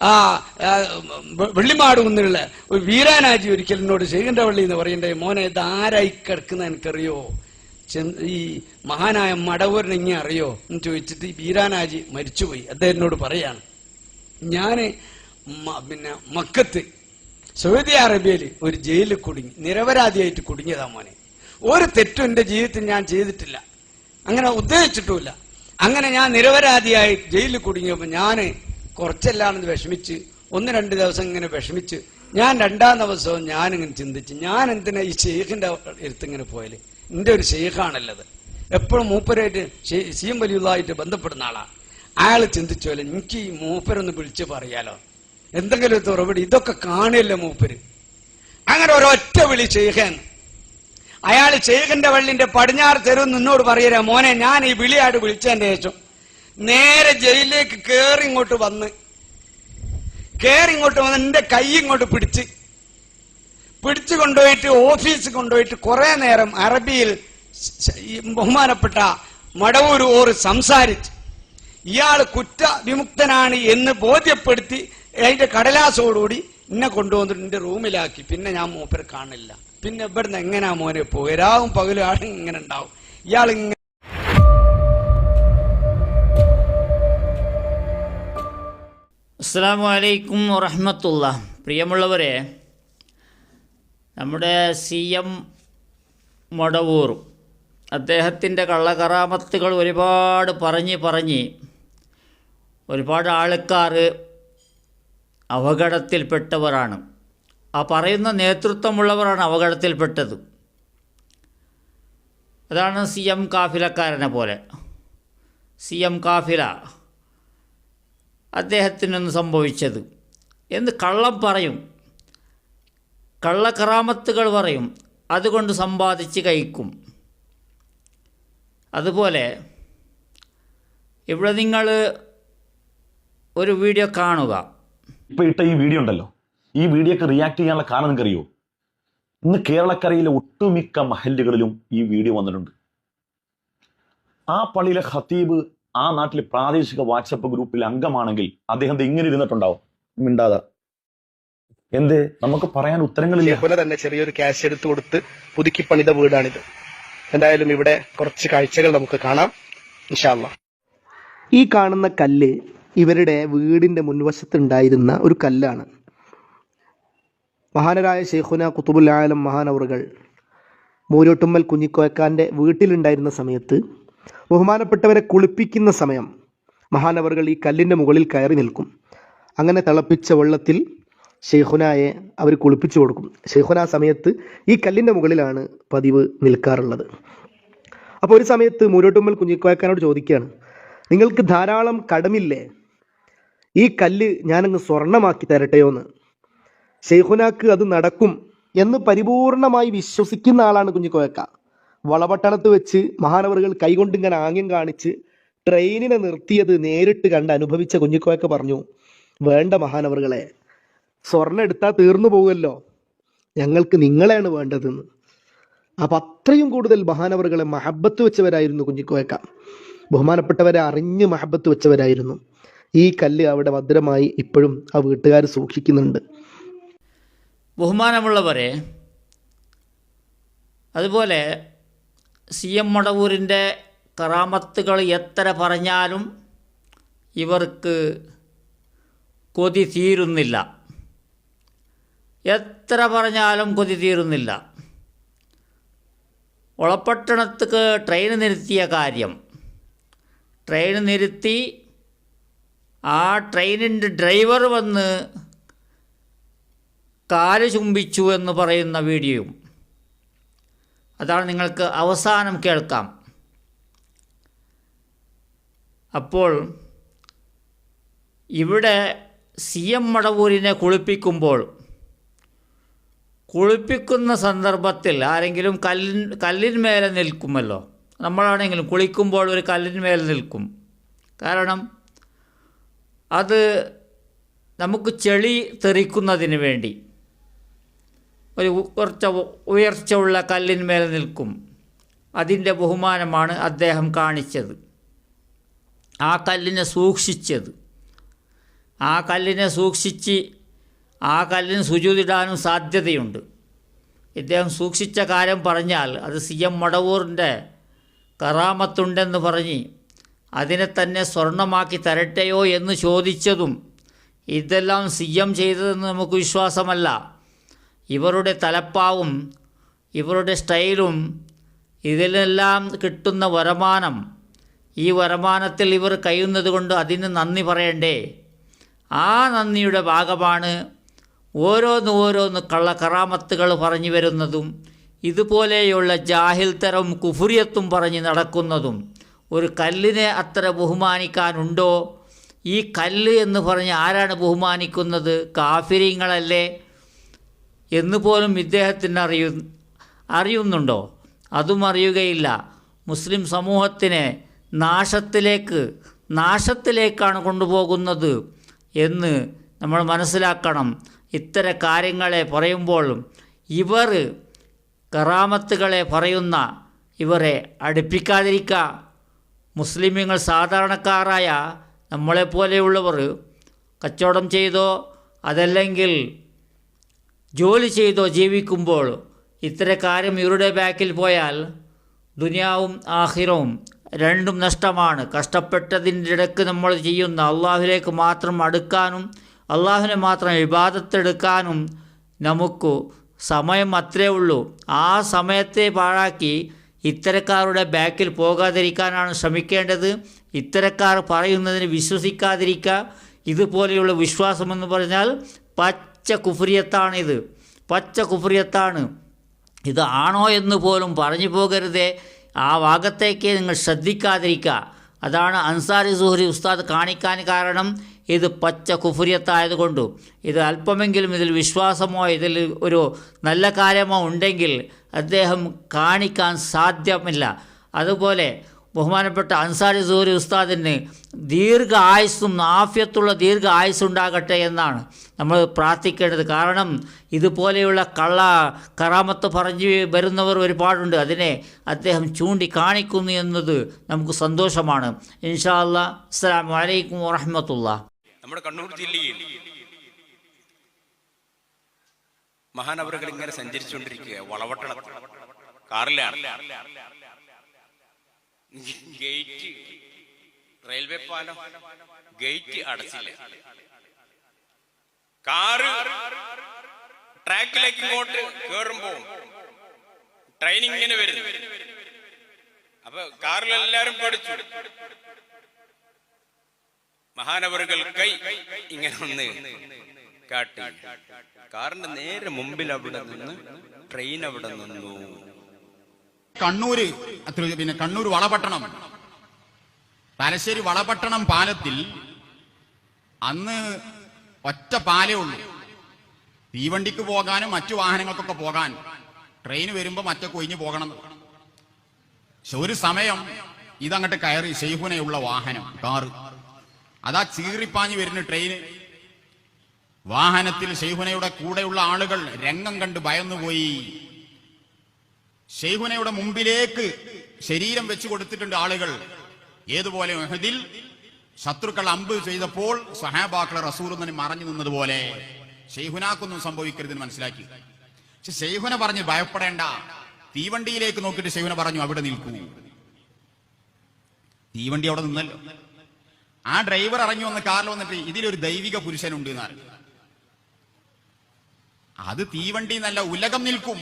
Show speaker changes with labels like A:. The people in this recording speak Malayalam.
A: ആ വെള്ളിമാട് കുന്നിലുള്ള ഒരു വീരാനാജി ഒരിക്കൽ എന്നോട് ശേഖരവള്ളി വള്ളി എന്ന് പറയണ്ടേ മോനെ ഇത് ആരായി കിടക്കുന്ന എനിക്കറിയോ? ഈ മഹാനായ മടവൂരനെങ്ങി അറിയോ? എന്ന് ചോദിച്ചിട്ട് വീരാനാജി മരിച്ചുപോയി. അദ്ദേഹം എന്നോട് പറയാണ് ഞാൻ പിന്നെ മക്കത്ത് സൗദി അറേബ്യയിൽ ഒരു ജയിലിൽ കുടുങ്ങി നിരപരാധിയായിട്ട് കുടുങ്ങിയതാ മോനെ. ഒരു തെറ്റും എന്റെ ജീവിതത്തിൽ ഞാൻ ചെയ്തിട്ടില്ല. അങ്ങനെ ഉദ്ദേശിച്ചിട്ടുമില്ല. അങ്ങനെ ഞാൻ നിരപരാധിയായി ജയിലിൽ കുടുങ്ങിയപ്പോൾ ഞാൻ കുറച്ചല്ലാണെന്ന് വിഷമിച്ച് ഒന്ന് രണ്ട് ദിവസം ഇങ്ങനെ വിഷമിച്ച് ഞാൻ രണ്ടാം ദിവസവും ഞാനിങ്ങനെ ചിന്തിച്ച് ഞാൻ എന്തിനാ ഈ ഷെയ്ഖിന്റെ അടുത്തിങ്ങനെ പോയാൽ? എന്റെ ഒരു ഷെയ്ഖാണല്ലത്. എപ്പോഴും മൂപ്പരായിട്ട് സീം സി എം വലിയതായിട്ട് ബന്ധപ്പെടുന്ന ആളാണ് അയാൾ ചിന്തിച്ചു പോലെ എനിക്ക് ഈ മൂപ്പരൊന്ന് വിളിച്ച് പറയാലോ. എന്തെങ്കിലും ഒരു തുറവിടി ഇതൊക്കെ കാണില്ല മൂപ്പര്? അങ്ങനെ ഒരൊറ്റ വിളി ഷെയ്ഖാന്ന് അയാൾ ഷെയ്ഖിന്റെ വള്ളിന്റെ പടിഞ്ഞാറ് തെരുവ് നിന്നോട് പറയരാ മോനെ ഞാൻ ഈ വിളിയായിട്ട് വിളിച്ചതിന്റെ ശേഷം നേരെ ജയിലിലേക്ക് കേറി ഇങ്ങോട്ട് വന്ന്. കേറി ഇങ്ങോട്ട് വന്ന് എന്റെ കൈ ഇങ്ങോട്ട് പിടിച്ച്. പിടിച്ചു കൊണ്ടുപോയിട്ട് ഓഫീസ് കൊണ്ടുപോയിട്ട് കുറെ നേരം അറബിയിൽ ബഹുമാനപ്പെട്ട മടവൂർ ഓർ സംസാരിച്ച്. ഇയാൾ കുറ്റ വിമുക്തനാണ് എന്ന് ബോധ്യപ്പെടുത്തി അതിന്റെ കടലാസോടുകൂടി എന്നെ കൊണ്ടുവന്നിട്ട് എന്റെ റൂമിലാക്കി. പിന്നെ ഞാൻ മൂപ്പരെ കാണില്ല. പിന്നെ ഇവിടുന്ന് എങ്ങനെയാ മോനെ പോയി? രാവും പകലും ആളും ഇങ്ങനെ ഉണ്ടാവും. ഇയാൾ
B: അസ്സാം വലൈക്കും വറഹമത്തുള്ള. പ്രിയമുള്ളവരെ നമ്മുടെ സി എം മടവൂർ അദ്ദേഹത്തിന്റെ കള്ളകറാമത്തുകൾ ഒരുപാട് പറഞ്ഞ് പറഞ്ഞ് ഒരുപാട് ആൾക്കാർ അപകടത്തിൽപ്പെട്ടവരാണ്. ആ പറയുന്ന നേതൃത്വമുള്ളവരാണ് അപകടത്തിൽപ്പെട്ടത്. അതാണ് സി എം കാഫിലക്കാരനെ പോലെ. സി എം കാഫില അദ്ദേഹത്തിനൊന്ന് സംഭവിച്ചത്. എന്ന് കള്ളം പറയും. കള്ളക്കറാമത്തുകൾ പറയും. അതുകൊണ്ട് സമ്പാദിച്ച് കഴിക്കും. അതുപോലെ ഇവിടെ നിങ്ങൾ ഒരു വീഡിയോ കാണുക.
C: ഇപ്പോൾ ഇട്ട ഈ വീഡിയോ ഉണ്ടല്ലോ. ഈ വീഡിയോക്ക് റിയാക്ട് ചെയ്യാനുള്ള കാരണം നിങ്ങൾക്ക് അറിയോ ഇന്ന് കേരളക്കരയിലെ ഒട്ടുമിക്ക മഹല്ലുകളിലും ഈ വീഡിയോ വന്നിട്ടുണ്ട്. ആ പള്ളിയിലെ ഖത്തീബ് ആ നാട്ടിലെ പ്രാദേശിക വാട്സപ്പ് ഗ്രൂപ്പിൽ അംഗമാണെങ്കിൽ അദ്ദേഹം ദേ ഇങ്ങനെ ഇരുന്നിട്ടുണ്ടാവും. മിണ്ടാതെ. എന്ത്? നമുക്ക് പറയാൻ ഉത്തരങ്ങളില്ല.
D: ഷെയ്ഖുന തന്നെ ചെറിയൊരു ക്യാഷ് എടുത്തു കൊടുത്ത് പുതുക്കി പണിത വീടാണിത്. എന്തായാലും ഇവിടെ കുറച്ച് കാഴ്ചകൾ നമുക്ക് കാണാം. ഇൻഷാല്ല
E: ഈ കാണുന്ന കല്ല് ഇവരുടെ വീടിന്റെ മുൻവശത്തുണ്ടായിരുന്ന ഒരു കല്ലാണ്. മഹാനരായ ഷെയ്ഖുന കുത്തുബുൽ ആലം മഹാനവറുകൾ മൂരോട്ടുമ്മൽ കുഞ്ഞിക്കോയക്കാന്റെ വീട്ടിലുണ്ടായിരുന്ന സമയത്ത് ബഹുമാനപ്പെട്ടവരെ കുളിപ്പിക്കുന്ന സമയം. മഹാനവറുകൾ ഈ കല്ലിന്റെ മുകളിൽ കയറി നിൽക്കും. അങ്ങനെ തിളപ്പിച്ച വെള്ളത്തിൽ ഷെയ്ഖുനായെ അവർ കുളിപ്പിച്ചു കൊടുക്കും. ഷെയ്ഖുന സമയത്ത് ഈ കല്ലിന്റെ മുകളിലാണ് പതിവ് നിൽക്കാറുള്ളത്. അപ്പോൾ ഒരു സമയത്ത് മൂരോട്ടുമ്മൽ കുഞ്ഞിക്കോയക്കാനോട് ചോദിക്കുകയാണ് നിങ്ങൾക്ക് ധാരാളം കടമില്ലേ? ഈ കല്ല് ഞാനങ്ങ് സ്വർണമാക്കി തരട്ടെയോ എന്ന് ഷെയ്ഖുനാക്ക് അത് നടക്കും എന്ന് പരിപൂർണമായി വിശ്വസിക്കുന്ന ആളാണ് കുഞ്ഞിക്കോയക്ക. വളപട്ടണത്ത് വെച്ച് മഹാനവറുകൾ കൈകൊണ്ട് ഇങ്ങനെ ആംഗ്യം കാണിച്ച് ട്രെയിനിനെ നിർത്തിയത് നേരിട്ട് കണ്ട് അനുഭവിച്ച കുഞ്ഞിക്കോയൊക്കെ പറഞ്ഞു വേണ്ട മഹാനവറുകളെ സ്വർണം എടുത്താൽ തീർന്നു പോകുമല്ലോ. ഞങ്ങൾക്ക് നിങ്ങളെയാണ് വേണ്ടതെന്ന്. അപ്പം അത്രയും കൂടുതൽ മഹാനവറുകളെ മഹബത്ത് വെച്ചവരായിരുന്നു കുഞ്ഞിക്കോയക്ക. ബഹുമാനപ്പെട്ടവരെ അറിഞ്ഞ് മഹബത്ത് വെച്ചവരായിരുന്നു. ഈ കല്ല് അവിടെ ഭദ്രമായി ഇപ്പോഴും ആ വീട്ടുകാർ സൂക്ഷിക്കുന്നുണ്ട്.
B: ബഹുമാനമുള്ളവരെ അതുപോലെ സി എം മടവൂരിന്റെ കറാമത്തുകൾ എത്ര പറഞ്ഞാലും ഇവർക്ക് കൊതി തീരുന്നില്ല. എത്ര പറഞ്ഞാലും കൊതി തീരുന്നില്ല. ഒളപ്പട്ടണത്തേക്ക് ട്രെയിൻ നിർത്തിയ കാര്യം. ട്രെയിൻ നിർത്തി ആ ട്രെയിനിന്റെ ഡ്രൈവർ വന്ന് കാൽ ചുംബിച്ചു എന്ന് പറയുന്ന വീഡിയോയും. അതാണ് നിങ്ങൾക്ക് അവസാനം കേൾക്കാം. അപ്പോൾ ഇവിടെ സി എം മടവൂരിനെ കുളിപ്പിക്കുമ്പോൾ കുളിപ്പിക്കുന്ന സന്ദർഭത്തിൽ ആരെങ്കിലും കല്ലിൻ കല്ലിന്മേലെ നിൽക്കുമല്ലോ. നമ്മളാണെങ്കിലും കുളിക്കുമ്പോൾ ഒരു കല്ലിന്മേലെ നിൽക്കും. കാരണം അത് നമുക്ക് ചെളി തെറിക്കുന്നതിന് വേണ്ടി. ഒരു കുറച്ച് ഉ- ഉയർച്ച ഉള്ള കല്ലിന്മേൽ നിൽക്കും. അതിന്റെ ബഹുമാനമാണ് അദ്ദേഹം കാണിച്ചത്. ആ കല്ലിനെ സൂക്ഷിച്ചത്. ആ കല്ലിനെ സൂക്ഷിച്ച് ആ കല്ലിന് സുചിതിടാനും സാധ്യതയുണ്ട്. ഇദ്ദേഹം സൂക്ഷിച്ച കാര്യം പറഞ്ഞാൽ അത് സി എം മടവൂറിന്റെ കറാമത്തുണ്ടെന്ന് പറഞ്ഞ് അതിനെ തന്നെ സ്വർണമാക്കി തരട്ടെയോ എന്ന് ചോദിച്ചതും ഇതെല്ലാം സി എം ചെയ്തതെന്ന് നമുക്ക് വിശ്വാസമല്ല. ഇവരുടെ തലപ്പാവും ഇവരുടെ സ്റ്റൈലും ഇതിലെല്ലാം കിട്ടുന്ന വരുമാനം. ഈ വരുമാനത്തിൽ ഇവർ കഴിയുന്നത് കൊണ്ട് അതിന് നന്ദി പറയണ്ടേ? ആ നന്ദിയുടെ ഭാഗമാണ് ഓരോന്ന് ഓരോന്ന് കള്ളക്കറാമത്തുകൾ പറഞ്ഞു വരുന്നതും ഇതുപോലെയുള്ള ജാഹിൽ തരം കുഫുരിയത്തും പറഞ്ഞ് നടക്കുന്നതും. ഒരു കല്ലിനെ അത്ര ബഹുമാനിക്കാനുണ്ടോ? ഈ കല്ല് എന്ന് പറഞ്ഞ് ആരാണ് ബഹുമാനിക്കുന്നത്? കാഫിരിങ്ങളല്ലേ? എന്ന് പോലും ഇദ്ദേഹത്തിന് അറിയു അറിയുന്നുണ്ടോ? അതും അറിയുകയില്ല. മുസ്ലിം സമൂഹത്തിനെ നാശത്തിലേക്ക് നാശത്തിലേക്കാണ് കൊണ്ടുപോകുന്നത് എന്ന് നമ്മൾ മനസ്സിലാക്കണം. ഇത്തരം കാര്യങ്ങളെ പറയുമ്പോഴും ഇവർ കറാമത്തുകളെ പറയുന്ന ഇവരെ അടുപ്പിക്കാതിരിക്കുക. മുസ്ലിമുകൾ സാധാരണക്കാരായ നമ്മളെപ്പോലെയുള്ളവർ കച്ചവടം ചെയ്തോ അതല്ലെങ്കിൽ ജോലി ചെയ്തോ ജീവിക്കുമ്പോൾ ഇത്ര കാര്യം ഇവരുടെ ബാക്കിൽ പോയാൽ ദുനിയാവും ആഹിറവും രണ്ടും നഷ്ടമാണ്. കഷ്ടപ്പെട്ടതിന്റെ ഇടയ്ക്ക് നമ്മൾ ചെയ്യുന്ന അള്ളാഹുലേക്ക് മാത്രം അടുക്കാനും അള്ളാഹുവിനെ മാത്രം വിവാദത്തെടുക്കാനും നമുക്ക് സമയം അത്രേ ഉള്ളൂ. ആ സമയത്തെ പാഴാക്കി ഇത്തരക്കാരുടെ ബാക്കിൽ പോകാതിരിക്കാനാണ് ശ്രമിക്കേണ്ടത്. ഇത്തരക്കാർ പറയുന്നതിന് വിശ്വസിക്കാതിരിക്കുക. ഇതുപോലെയുള്ള വിശ്വാസമെന്ന് പറഞ്ഞാൽ പച്ച കുഫ്രിയത്താണിത്. പച്ച കുഫ്രിയത്താണ്. ഇത് ആണോ എന്ന് പോലും പറഞ്ഞു പോകരുതേ. ആ ഭാഗത്തേക്ക് നിങ്ങൾ ശ്രദ്ധിക്കാതിരിക്കുക അതാണ് അൻസാരി സുഹരി ഉസ്താദ് കാണിക്കാൻ കാരണം ഇത് പച്ച കുഫുരിയത്തായതുകൊണ്ട്. ഇത് അല്പമെങ്കിലും ഇതിൽ വിശ്വാസമോ ഇതിൽ ഒരു നല്ല കാര്യമോ ഉണ്ടെങ്കിൽ അദ്ദേഹം കാണിക്കാൻ സാധ്യമല്ല. അതുപോലെ ബഹുമാനപ്പെട്ട അൻസാരി സൂരി ഉസ്താദിന് ദീർഘ ആയുസ്സും ആഫ്യത്തുള്ള ദീർഘ ആയുസ്സുണ്ടാകട്ടെ എന്നാണ് നമ്മൾ പ്രാർത്ഥിക്കേണ്ടത്. കാരണം ഇതുപോലെയുള്ള കള്ള കറാമത്ത് പറഞ്ഞു വരുന്നവർ ഒരുപാടുണ്ട്. അതിനെ അദ്ദേഹം ചൂണ്ടിക്കാണിക്കുന്നു എന്നത് നമുക്ക് സന്തോഷമാണ്. ഇൻഷാ അല്ലാ അസ്സാം വലൈക്കും വറഹമത്തുള്ള.
F: നമ്മുടെ കണ്ണൂർ ജില്ലയിൽ മഹാനവറുകൾ ഇങ്ങനെ സഞ്ചരിച്ചുകൊണ്ടിരിക്കുക വളവട്ടണത്തിൽ കാറിലാണ്. ഗേറ്റ് റെയിൽവേ പാലം ഗേറ്റ് അടച്ചില്ല. കാറ് ട്രാക്കിലേക്ക് ഇങ്ങോട്ട് കേറുമ്പോ ട്രെയിൻ ഇങ്ങനെ വരുന്നു. അപ്പൊ കാറിലെല്ലാരും പഠിച്ചു മഹാനവറുകൾ കൈ ഇങ്ങനെ ഒന്ന് കാട്ടി. കാറിന്റെ നേരെ മുമ്പിൽ അവിടെ നിന്ന് ട്രെയിൻ അവിടെ നിന്നു.
G: കണ്ണൂര് പിന്നെ കണ്ണൂർ വളപട്ടണം. തലശ്ശേരി വളപട്ടണം പാലത്തിൽ അന്ന് ഒറ്റ പാലേ ഉള്ളൂ. തീവണ്ടിക്ക് പോകാനും മറ്റു വാഹനങ്ങൾക്കൊക്കെ പോകാൻ. ട്രെയിൻ വരുമ്പോ മറ്റൊക്കെ ഒഴിഞ്ഞു പോകണം. പക്ഷെ ഒരു സമയം ഇതങ്ങട്ട് കയറി ഷെയ്ഹുനയുള്ള വാഹനം കാറ്. അതാ ചീറിപ്പാഞ്ഞു വരുന്ന ട്രെയിന് വാഹനത്തിൽ ഷെയ്ഹുനയുടെ കൂടെയുള്ള ആളുകൾ രംഗം കണ്ട് ഭയന്നുപോയി. ഷെയ്ഹുനയുടെ മുമ്പിലേക്ക് ശരീരം വെച്ചു കൊടുത്തിട്ടുണ്ട് ആളുകൾ. ഏതുപോലെ? മെഹദിൽ ശത്രുക്കൾ അമ്പ് ചെയ്തപ്പോൾ സഹാബാക്കളെ തന്നെ മറഞ്ഞു നിന്നതുപോലെ. ഷെയ്ഹുനാക്കൊന്നും സംഭവിക്കരുതെന്ന് മനസ്സിലാക്കി. പക്ഷെ ഷെയ്ഹുന പറഞ്ഞു ഭയപ്പെടേണ്ട. തീവണ്ടിയിലേക്ക് നോക്കിയിട്ട് ഷെയ്ഹുന പറഞ്ഞു അവിടെ നിൽക്കൂ. തീവണ്ടി അവിടെ നിന്നല്ലോ. ആ ഡ്രൈവർ ഇറങ്ങി വന്ന കാറിൽ വന്നിട്ട് ഇതിലൊരു ദൈവിക പുരുഷനുണ്ട് എന്നാണ് അത് തീവണ്ടി എന്നല്ല ഉലകം നിൽക്കും.